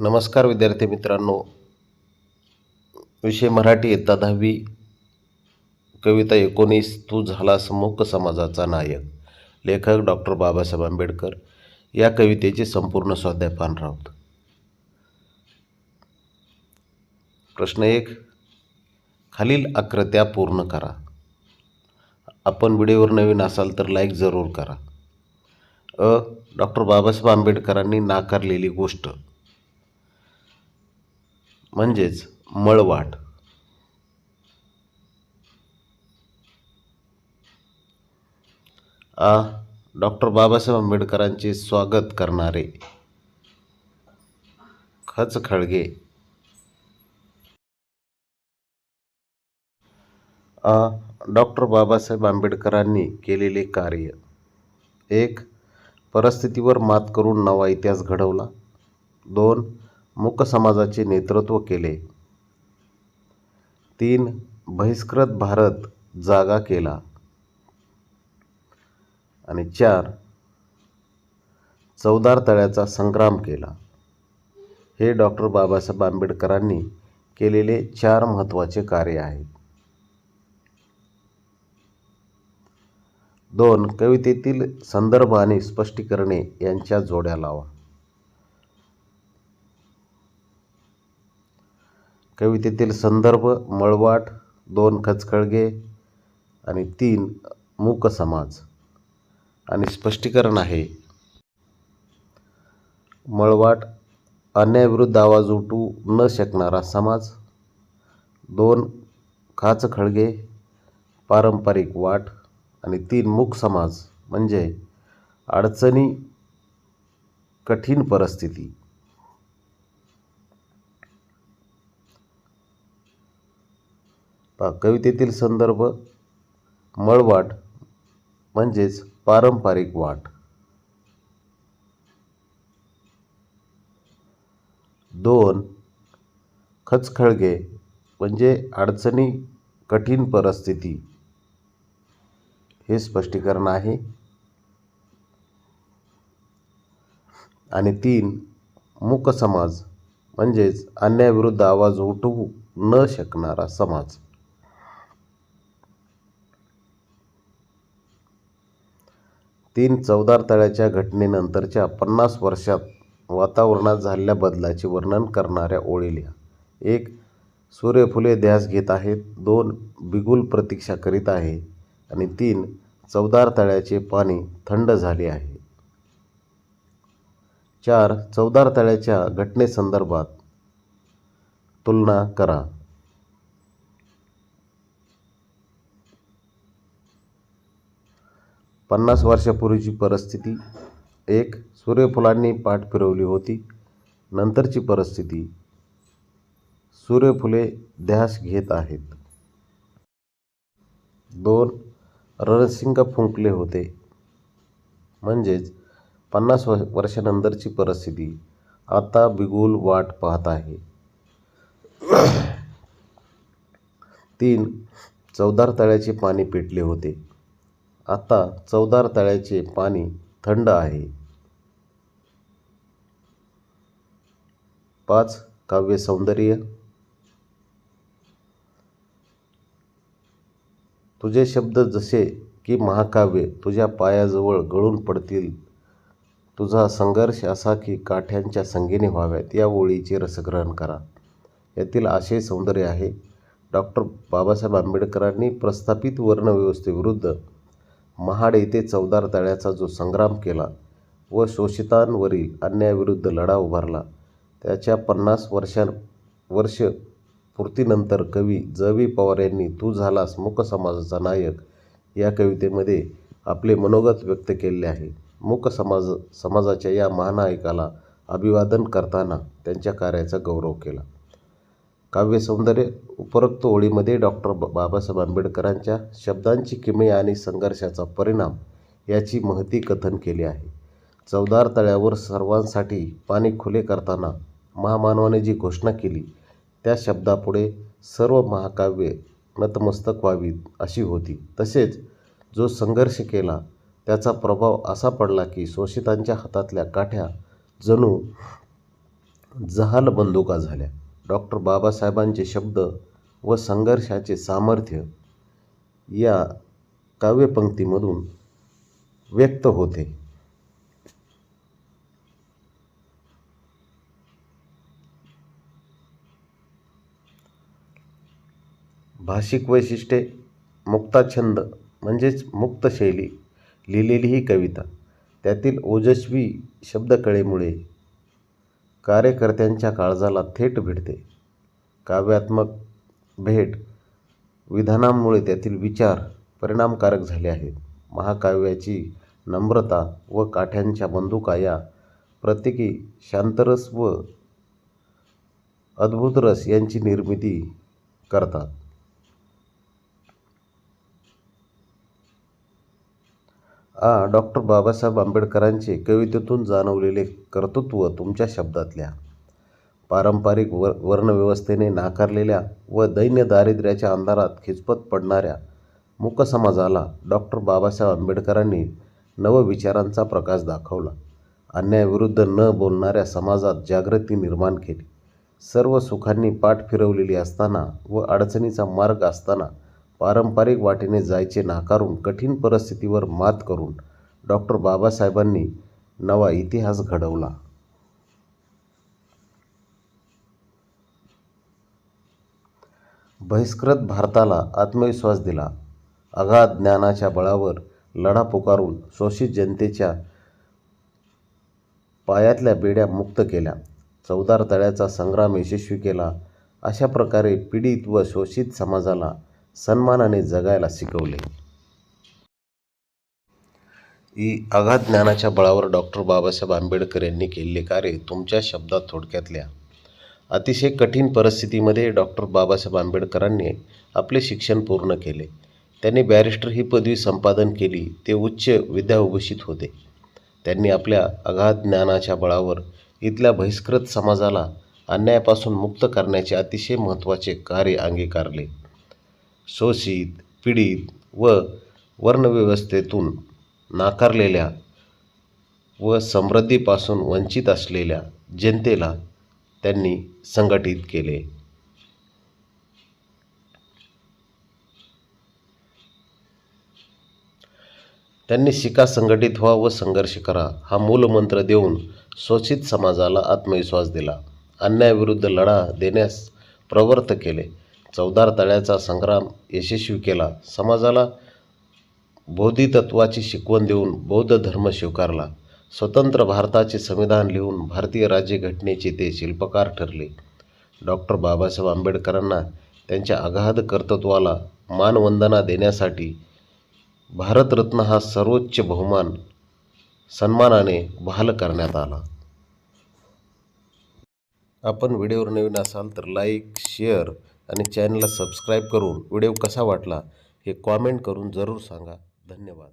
नमस्कार विद्यार्थी मित्रांनो. विषय मराठी इयत्ता दहावी. कविता एकोणीस तू झालास मूक समाजाचा नायक. लेखक डॉक्टर बाबासाहेब आंबेडकर. या कवितेचे संपूर्ण स्वाध्याय पाहणार आहोत प्रश्न एक खालील आकृत्या पूर्ण करा. आपण व्हिडिओवर नवीन असाल तर लाईक जरूर करा. अ डॉक्टर बाबासाहेब आंबेडकरांनी नाकारलेली गोष्ट. म्हणजेच मळवाट. आ डॉक्टर बाबासाहेब आंबेडकरांचे स्वागत करणारे. खच खळगे. आ डॉक्टर बाबासाहेब आंबेडकरांनी केलेले कार्य. एक परिस्थितीवर मात करून नवा इतिहास घडवला. दोन मूक समाजाचे नेतृत्व केले. तीन बहिष्कृत भारत जागा केला. आणि चार चौदार तळ्याचा संग्राम केला. हे डॉक्टर बाबासाहेब आंबेडकरांनी केलेले चार महत्त्वाचे कार्य आहेत दोन कवितेतील संदर्भ आणि स्पष्टीकरणे यांच्या जोड्या लावा. कवितेतील संदर्भ मळवाट दोन खचखळगे आणि तीन मूक समाज. आणि स्पष्टीकरण आहे. मळवाट अन्यायाविरुद्ध आवाज उठू न शकणारा समाज. दोन खाच खळगे पारंपरिक वाट आणि तीन मूक समाज. म्हणजे अडचणी कठीण परिस्थिती. कवितेतील संदर्भ मळवाट म्हणजेच पारंपरिक वाट. दोन खचखळगे म्हणजे अडचणी कठीण परिस्थिती. हे स्पष्टीकरण आहे. आणि तीन मूक समाज म्हणजेच अन्यायाविरुद्ध आवाज उठवू न शकणारा समाज. तीन चौदार तळ्याच्या घटनेनंतरच्या पन्नास वर्षात वातावरणात झालेल्या बदलाचे वर्णन करणाऱ्या ओळी लिहा एक सूर्यफुले ध्यास घेत आहेत दोन बिगुल प्रतीक्षा करीत आहे आणि तीन चौदार तळ्याचे पाणी थंड झाले आहे. चार चौदार तळ्याच्या घटनेसंदर्भात तुलना करा. पन्नास वर्षापूर्वीची परिस्थिती एक सूर्यफुलांनी पाठ फिरवली होती. नंतरची परिस्थिती सूर्यफुले ध्यास घेत आहेत. दोन रणसिंग फुंकले होते. म्हणजेच पन्नास व वर्षानंतरची परिस्थिती आता बिगुल वाट पाहत आहे. तीन चौदार तळ्याचे पाणी पेटले होते. आता चवदार तळ्याचे पाणी थंड आहे. पाच काव्य सौंदर्य. तुझे शब्द जसे की महाकाव्य तुझ्या पायाजवळ गळून पडतील. तुझा संघर्ष असा की काठ्यांच्या संगीने व्हाव्यात. या ओळीचे रसग्रहण करा. यातील आशय सौंदर्य आहे. डॉक्टर बाबासाहेब आंबेडकरांनी प्रस्थापित वर्णव्यवस्थेविरुद्ध महाड येथे चौदार तळ्याचा जो संग्राम केला व शोषितांवरील अन्यायाविरुद्ध लढा उभारला. त्याच्या पन्नास वर्षां वर्ष पूर्तीनंतर कवी ज वी पवार यांनी तू झालास मूक समाजाचा नायक या कवितेमध्ये आपले मनोगत व्यक्त केले आहे. मूक समाज समाजाच्या या महानायकाला अभिवादन करताना त्यांच्या कार्याचा गौरव केला. काव्यसौंदर्य उपरोक्त ओळीमध्ये डॉक्टर बाबासाहेब आंबेडकरांच्या शब्दांची किमया आणि संघर्षाचा परिणाम याची महती कथन केली आहे. चौदार तळ्यावर सर्वांसाठी पाणी खुले करताना महामानवाने जी घोषणा केली त्या शब्दापुढे सर्व महाकाव्ये नतमस्तक व्हावीत अशी होती. तसेच जो संघर्ष केला त्याचा प्रभाव असा पडला की शोषितांच्या हातातल्या काठ्या जणू जहाल बंदुका झाल्या. डॉक्टर बाबासाहेबांचे शब्द व संघर्षाचे सामर्थ्य या काव्यपंक्तीमधून व्यक्त होते. भाषिक वैशिष्ट्ये मुक्ताछंद म्हणजेच मुक्त शैली लिहिलेली ही कविता. त्यातील ओजस्वी शब्दकळेमुळे कार्यकर्त्यांच्या काळजाला थेट भिडते काव्यात्मक भेट विधानांमुळे त्यातील विचार परिणामकारक झाले आहेत. महाकाव्याची नम्रता व काठ्यांच्या बंदुका या प्रत्येकी शांतरस व अद्भुत रस यांची निर्मिती करतात. आ डॉक्टर बाबासाहेब आंबेडकरांचे कवितेतून जाणवलेले कर्तृत्व तुमच्या शब्दातल्या. पारंपरिक वर वर्णव्यवस्थेने नाकारलेल्या व दैन्य दारिद्र्याच्या अंधारात खिचपत पडणाऱ्या मूक समाजाला डॉक्टर बाबासाहेब आंबेडकरांनी नवविचारांचा प्रकाश दाखवला. अन्यायाविरुद्ध न बोलणाऱ्या समाजात जागृती निर्माण केली. सर्व सुखांनी पाठ फिरवलेली असताना व अडचणीचा मार्ग असताना पारंपरिक वाटेने जायचे नाकारून कठीण परिस्थितीवर मात करून डॉक्टर बाबासाहेबांनी नवा इतिहास घडवला. बहिष्कृत भारताला आत्मविश्वास दिला. अगाध ज्ञानाच्या बळावर लढा पुकारून शोषित जनतेच्या पायातल्या बेड्या मुक्त केल्या. चौदार तळ्याचा संग्राम यशस्वी केला. अशा प्रकारे पीडित व शोषित समाजाला सन्मानाने जगायला शिकवले. ई अगाध ज्ञानाच्या बळावर डॉक्टर बाबासाहेब आंबेडकर यांनी केलेले कार्य तुमच्या शब्दात थोडक्यातल्या. अतिशय कठीण परिस्थितीमध्ये डॉक्टर बाबासाहेब आंबेडकरांनी आपले शिक्षण पूर्ण केले. त्यांनी बॅरिस्टर ही पदवी संपादन केली ते उच्च विद्याभूषित होते. त्यांनी आपल्या अगाध ज्ञानाच्या बळावर इथल्या बहिष्कृत समाजाला अन्यायापासून मुक्त करण्याचे अतिशय महत्त्वाचे कार्य अंगीकारले. शोषित पीडित व वर्णव्यवस्थेतून नाकारलेल्या व समृद्धीपासून वंचित असलेल्या जनतेला त्यांनी संघटित केले. त्यांनी शिका संघटित व्हा व संघर्ष करा हा मूलमंत्र देऊन शोषित समाजाला आत्मविश्वास दिला. अन्यायाविरुद्ध लढा देण्यास प्रवृत्त केले. चौदार तळ्याचा संग्राम यशस्वी केला. समाजाला बौद्धितत्वाची शिकवण देऊन बौद्ध धर्म स्वीकारला. स्वतंत्र भारताचे संविधान लिहून भारतीय राज्यघटनेचे ते शिल्पकार ठरले. डॉक्टर बाबासाहेब आंबेडकरांना त्यांच्या अगाध कर्तृत्वाला मानवंदना देण्यासाठी भारतरत्न हा सर्वोच्च बहुमान सन्मानाने बहाल करण्यात आला. आपण व्हिडिओवर नवीन असाल तर लाईक शेअर आणि चॅनलला सबस्क्राईब करून व्हिडिओ कसा वाटला हे कॉमेंट करून जरूर सांगा. धन्यवाद.